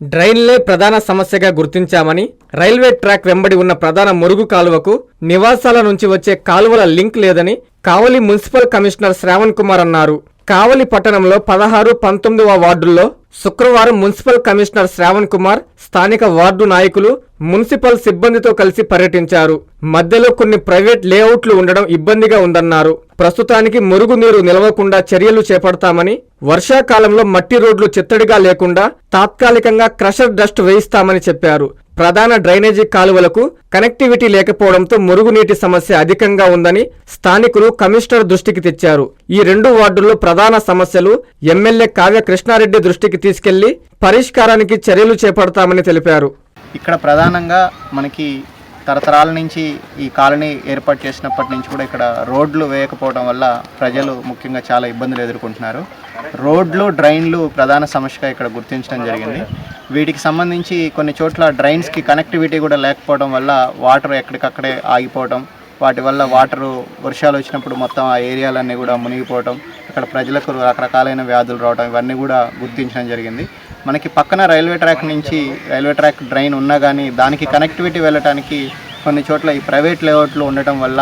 డ్రైన్లే ప్రధాన సమస్యగా గుర్తించామని railway track వెంబడి ఉన్న ప్రధాన మురుగు కాలువకు నివాసాల నుంచి వచ్చే కాలువల లింక్ లేదని కావలి మున్సిపల్ కమిషనర్ శ్రావణ్ కుమార్ అన్నారు. కావలి పట్టణంలో పదహారు పంతొమ్మిదవ వార్డుల్లో శుక్రవారం మున్సిపల్ కమిషనర్ శ్రావణ్ కుమార్ స్థానిక వార్డు నాయకులు మున్సిపల్ సిబ్బందితో కలిసి పర్యటించారు. మధ్యలో కొన్ని ప్రైవేట్ లేఅవుట్లు ఉండడం ఇబ్బందిగా ఉందన్నారు. ప్రస్తుతానికి మురుగునీరు నిలవకుండా చర్యలు చేపడతామని వర్షాకాలంలో మట్టి రోడ్లు చిత్తడిగా లేకుండా తాత్కాలికంగా క్రషర్ డస్ట్ వేయిస్తామని చెప్పారు. ప్రధాన డ్రైనేజీ కాలువలకు కనెక్టివిటీ లేకపోవడంతో మురుగునీటి సమస్య అధికంగా ఉందని స్థానికులు కమిషనర్ దృష్టికి తెచ్చారు. ఈ రెండు వార్డుల్లో ప్రధాన సమస్యలు ఎమ్మెల్యే కావ్య కృష్ణారెడ్డి దృష్టికి తీసుకెళ్ళి పరిష్కారానికి చర్యలు చేపడతామని తెలిపారు. ఇక్కడ ప్రధానంగా మనకి తరతరాల నుంచి ఈ కాలనీ ఏర్పాటు చేసినప్పటి నుంచి కూడా ఇక్కడ రోడ్లు వేయకపోవడం వల్ల ప్రజలు ముఖ్యంగా చాలా ఇబ్బందులు ఎదుర్కొంటున్నారు. రోడ్లు డ్రైన్లు ప్రధాన సమస్యగా ఇక్కడ గుర్తించడం జరిగింది. వీటికి సంబంధించి కొన్ని చోట్ల డ్రైన్స్కి కనెక్టివిటీ కూడా లేకపోవడం వల్ల వాటర్ ఎక్కడికక్కడే ఆగిపోవడం వాటి వల్ల వాటరు వర్షాలు వచ్చినప్పుడు మొత్తం ఆ ఏరియాలన్నీ కూడా మునిగిపోవడం ఇక్కడ ప్రజలకు రకరకాలైన వ్యాధులు రావడం ఇవన్నీ కూడా గుర్తించడం జరిగింది. మనకి పక్కన రైల్వే ట్రాక్ నుంచి రైల్వే ట్రాక్ డ్రైన్ ఉన్నా కానీ దానికి కనెక్టివిటీ వెళ్ళటానికి కొన్ని చోట్ల ఈ ప్రైవేట్ లేఅవుట్లు ఉండటం వల్ల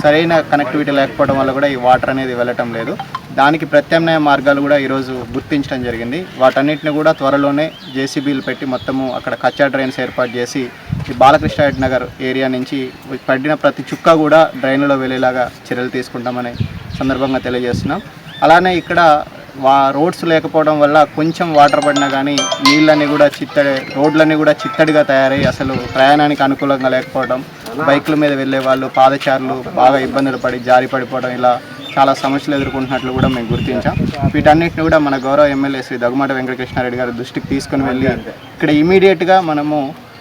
సరైన కనెక్టివిటీ లేకపోవడం వల్ల కూడా ఈ వాటర్ అనేది వెళ్ళటం లేదు. దానికి ప్రత్యామ్నాయ మార్గాలు కూడా ఈరోజు గుర్తించడం జరిగింది. వాటన్నిటిని కూడా త్వరలోనే జేసీబీలు పెట్టి మొత్తము అక్కడ కచ్చా డ్రైన్స్ ఏర్పాటు చేసి ఈ బాలకృష్ణ నగర్ ఏరియా నుంచి పడిన ప్రతి చుక్క కూడా డ్రైన్లో వెళ్ళేలాగా చర్యలు తీసుకుంటామని సందర్భంగా తెలియజేస్తున్నాం. అలానే ఇక్కడ వా రోడ్స్ లేకపోవడం వల్ల కొంచెం వాటర్ పడినా కానీ నీళ్ళని కూడా చిత్తడి రోడ్లన్నీ కూడా చిత్తడిగా తయారయ్యి అసలు ప్రయాణానికి అనుకూలంగా లేకపోవడం బైకుల మీద వెళ్ళే వాళ్ళు పాదచారులు బాగా ఇబ్బందులు పడి జారి పడిపోవడం ఇలా చాలా సమస్యలు ఎదుర్కొంటున్నట్లు కూడా మేము గుర్తించాం. వీటన్నిటిని కూడా మన గౌరవ ఎమ్మెల్యే శ్రీ దగ్గుమాటి వెంకటకృష్ణారెడ్డి గారి దృష్టికి తీసుకుని వెళ్ళి ఇక్కడ ఇమీడియట్గా మనము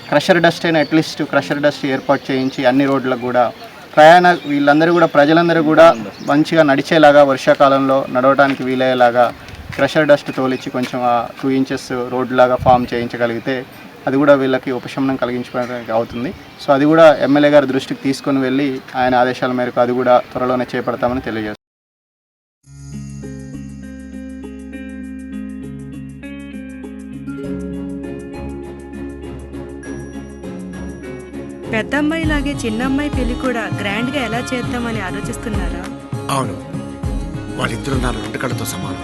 క్రషర్ డస్ట్ అయినా అట్లీస్ట్ క్రషర్ డస్ట్ ఏర్పాటు చేయించి అన్ని రోడ్లకు కూడా ప్రయాణ వీళ్ళందరూ కూడా ప్రజలందరూ కూడా మంచిగా నడిచేలాగా వర్షాకాలంలో నడవడానికి వీలయ్యేలాగా క్రషర్ డస్ట్ తోలిచ్చి కొంచెం టూ ఇంచెస్ రోడ్ లాగా ఫామ్ చేయించగలిగితే అది కూడా వీళ్ళకి ఉపశమనం కలిగించడానికి అవుతుంది. సో అది కూడా ఎమ్మెల్యే గారి దృష్టికి తీసుకొని వెళ్ళి ఆయన ఆదేశాల మేరకు అది కూడా త్వరలోనే చేపడతామని తెలియజేస్తాం. పెద్దమ్మాయి లాగే చిన్నమ్మాయి పెళ్ళి కూడా గ్రాండ్గా ఎలా చేద్దామని ఆలోచిస్తున్నారా? అవును. వాళ్ళిద్దరూ నా రెండు కళ్ళతో సమానం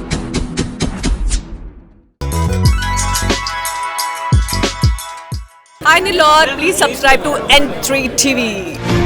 Hi Nilor, please subscribe to N3 TV.